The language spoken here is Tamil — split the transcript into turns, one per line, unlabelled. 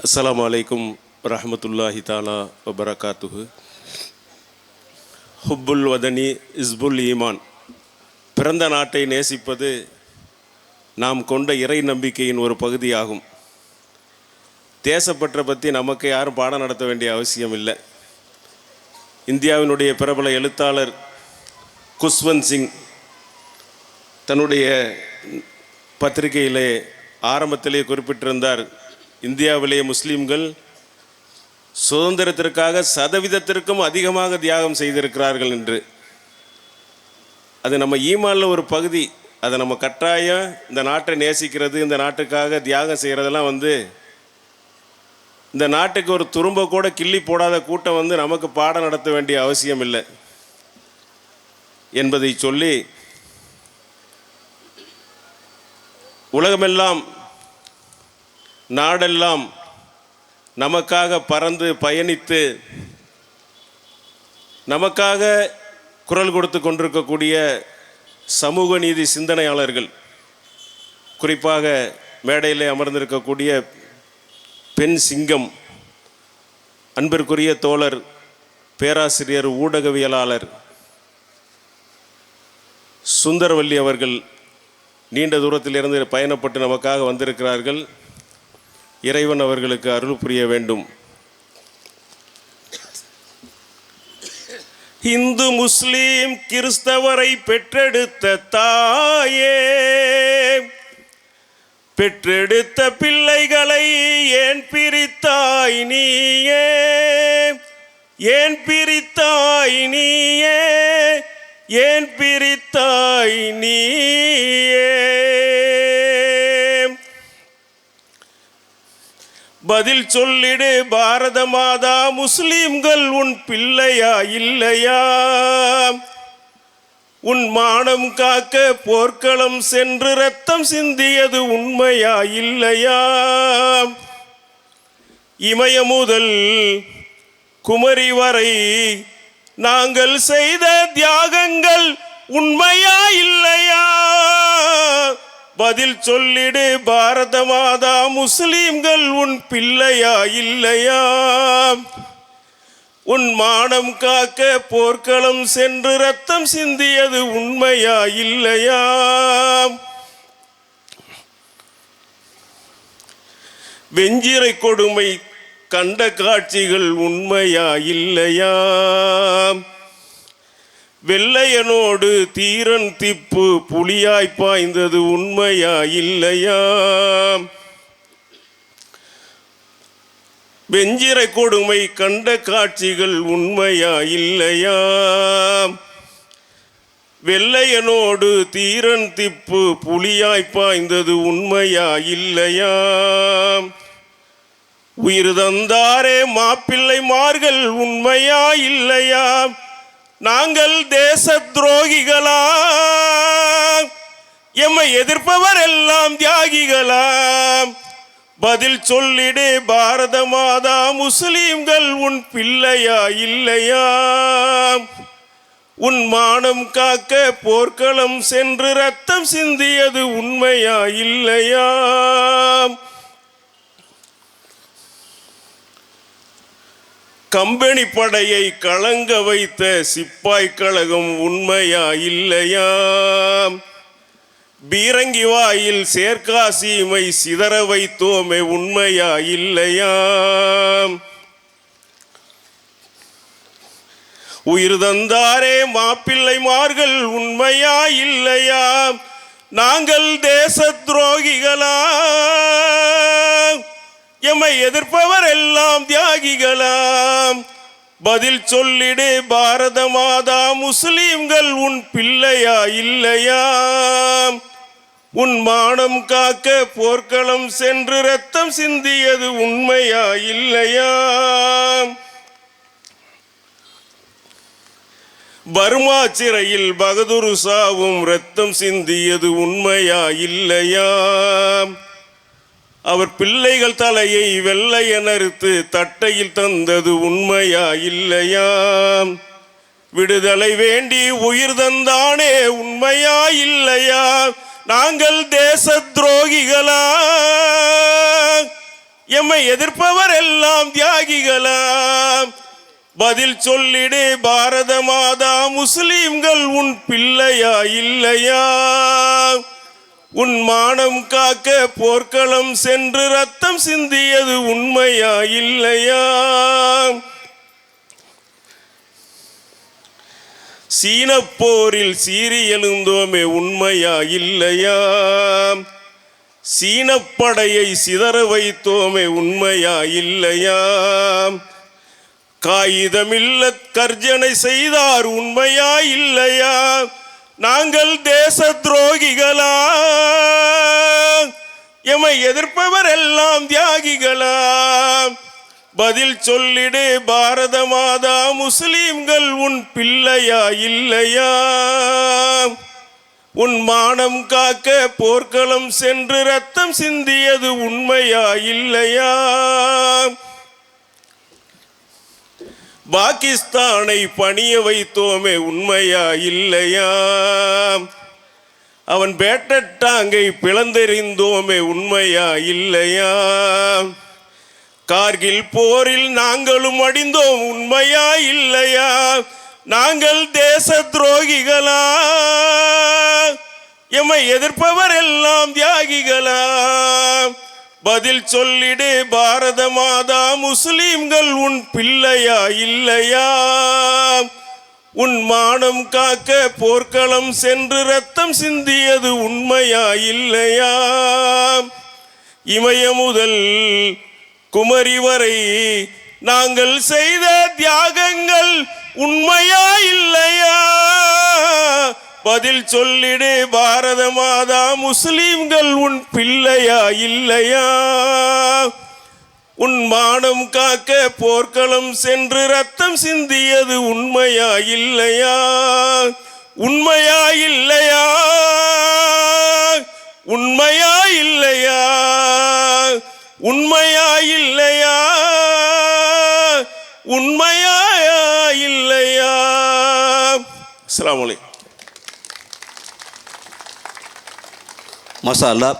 அஸ்லாம் அலைக்கும் ரஹமத்துல்லாஹி தாலா வபரகாத்துஹு ஹுப்புல் வதனி இஸ்புல் ஈமான் பிறந்த நாட்டை நேசிப்பது நாம் கொண்ட இறை நம்பிக்கையின் ஒரு பகுதியாகும். தேசப்பற்றை பற்றி நமக்கு யாரும் பாடம் நடத்த வேண்டிய அவசியம் இல்லை. இந்தியாவினுடைய பிரபல எழுத்தாளர் குஸ்வந்த் சிங் தன்னுடைய பத்திரிகையிலே ஆரம்பத்திலே குறிப்பிட்டிருந்தார். இந்தியாவிலே முஸ்லீம்கள் சுதந்திரத்திற்காக சதவீதத்திற்கும் அதிகமாக தியாகம் செய்திருக்கிறார்கள் என்று. அது நம்ம ஈமானில் ஒரு பகுதி. அதை நம்ம கட்டாயம் இந்த நாட்டை நேசிக்கிறது இந்த நாட்டுக்காக தியாகம் செய்கிறதெல்லாம் வந்து இந்த நாட்டுக்கு ஒரு துரும்ப கூட கிள்ளி போடாத கூட்டம் வந்து நமக்கு பாடம் நடத்த வேண்டிய அவசியம் இல்லை. என்பதை சொல்லி உலகமெல்லாம் நாடெல்லாம் நமக்காக பறந்து பயணித்து நமக்காக குரல் கொடுத்து கொண்டிருக்கக்கூடிய சமூக நீதி சிந்தனையாளர்கள் குறிப்பாக மேடையில் அமர்ந்திருக்கக்கூடிய பெண் சிங்கம் அன்பிற்குரிய தோழர் பேராசிரியர் ஊடகவியலாளர் சுந்தரவல்லி அவர்கள் நீண்ட தூரத்திலிருந்து பயணப்பட்டு நமக்காக வந்திருக்கிறார்கள். இறைவன் அவர்களுக்கு அருள் புரிய வேண்டும். இந்து முஸ்லீம் கிறிஸ்தவரை பெற்றெடுத்த தாயே பெற்றெடுத்த பிள்ளைகளை ஏன் பிரித்தாய் நீயே? ஏன் பிரித்தாய் நீயே? ஏன் பிரித்தாய் நீயே? பதில் சொல்லிடு பாரத மாதா முஸ்லீம்கள் உன் பிள்ளையா இல்லையா? உன் மானம் காக்க போர்க்களம் சென்று ரத்தம் சிந்தியது உண்மையா இல்லையா? இமய முதல் குமரி வரை நாங்கள் செய்த தியாகங்கள் உண்மையா இல்லையா? பதில் சொல்லிடு பாரத மாதா முஸ்லீம்கள் உன் பிள்ளையா இல்லையா? உன் மானம் காக்க போர்க்களம் சென்று ரத்தம் சிந்தியது உண்மையா இல்லையா? வெஞ்சிரை கொடுமை கண்ட காட்சிகள் உண்மையா இல்லையா? வெள்ளையனோடு தீரன் திப்பு புலியாய் பாய்ந்தது உண்மையா இல்லையா வெஞ்சிரை கொடுமை கண்ட காட்சிகள் உண்மையா இல்லையா வெள்ளையனோடு தீரன் திப்பு புலியாய் பாய்ந்தது உண்மையா இல்லையா உயிர் தந்தாரே மாப்பிள்ளைமார்கள் உண்மையா இல்லையா நாங்கள் தேச துரோகிகளா எம்மை எதிர்ப்பவர் எல்லாம் தியாகிகளாம். பதில் சொல்லிடு பாரத மாதா முஸ்லீம்கள் உன் பிள்ளையா இல்லையா உன் மானம் காக்க போர்க்களம் சென்று ரத்தம் சிந்தியது உண்மையா இல்லையா கம்பெனி படையை கலங்க வைத்த சிப்பாய் கழகம் உண்மையா இல்லையா? பீரங்கி வாயில் சேர்க்காசீமை சிதற வைத்தோமே உண்மையா இல்லையா? உயிர் தந்தாரே மாப்பிள்ளைமார்கள் உண்மையா இல்லையா? நாங்கள் தேச எம்மை எதிர்ப்பவர் எல்லாம் தியாகிகளாம். பதில் சொல்லிடு பாரத மாதா முஸ்லீம்கள் உன் பிள்ளையா இல்லையா உன் மானம் காக்க போர்க்களம் சென்று ரத்தம் சிந்தியது உண்மையா இல்லையா பர்மா சிறையில் பகதூர் சாவும் ரத்தம் சிந்தியது உண்மையா இல்லையா அவர் பிள்ளைகள் தலையை வெள்ளை எனறுத்து தட்டையில் தந்தது உண்மையா இல்லையா? விடுதலை வேண்டி உயிர் தந்தானே உண்மையா இல்லையா? நாங்கள் தேச துரோகிகளா? எம்மை எதிர்ப்பவர் எல்லாம் தியாகிகளாம் பதில் சொல்லிடு பாரத மாதா முஸ்லிம்கள் உன் பிள்ளையா இல்லையா? உன் மானம் காக்க போர்க்களம் சென்று ரத்தம் சிந்தியது உண்மையா இல்லையா சீன போரில் சீறி எழுந்தோமே உண்மையா இல்லையா சீனப்படையை சிதற வைத்தோமே உண்மையா இல்லையா காகிதமில்ல கர்ஜனை செய்தார் உண்மையா இல்லையா நாங்கள் தேச துரோகிகளா? எமை எதிர்ப்பவர் எல்லாம் தியாகிகளா? பதில் சொல்லிடு பாரத மாதா முஸ்லீம்கள் உன் பிள்ளையா இல்லையா? உன் மானம் காக்க போர்க்களம் சென்று ரத்தம் சிந்தியது உண்மையா இல்லையா? பாகிஸ்தானை பணிய வைத்தோமே உண்மையா இல்லையா? அவன் பேட்டட்டாங்கை பிளந்தெறிந்தோமே உண்மையா இல்லையா? கார்கில் போரில் நாங்களும் அடிந்தோம் உண்மையா இல்லையா? நாங்கள் தேச துரோகிகளா? எம்மை எதிர்ப்பவர் எல்லாம் தியாகிகளா? பதில் சொல்லிடு பாரத மாதா முஸ்லீம்கள் உன் பிள்ளையா இல்லையா? உன் மானம் காக்க போர்க்களம் சென்று ரத்தம் சிந்தியது உண்மையா இல்லையா? இமய முதல் குமரி வரை நாங்கள் செய்த தியாகங்கள் உண்மையா இல்லையா? பதில் சொல்லிடு பாரத மாதா முஸ்லீம்கள் உன் பிள்ளையா இல்லையா? உன் மானம் காக்க போர்க்களம் சென்று ரத்தம் சிந்தியது உண்மையா இல்லையா? உண்மையா இல்லையா? உண்மையா இல்லையா? உண்மையா இல்லையா? உண்மையா இல்லையா? அஸ்லாம்
வலைக்கம் மசாலா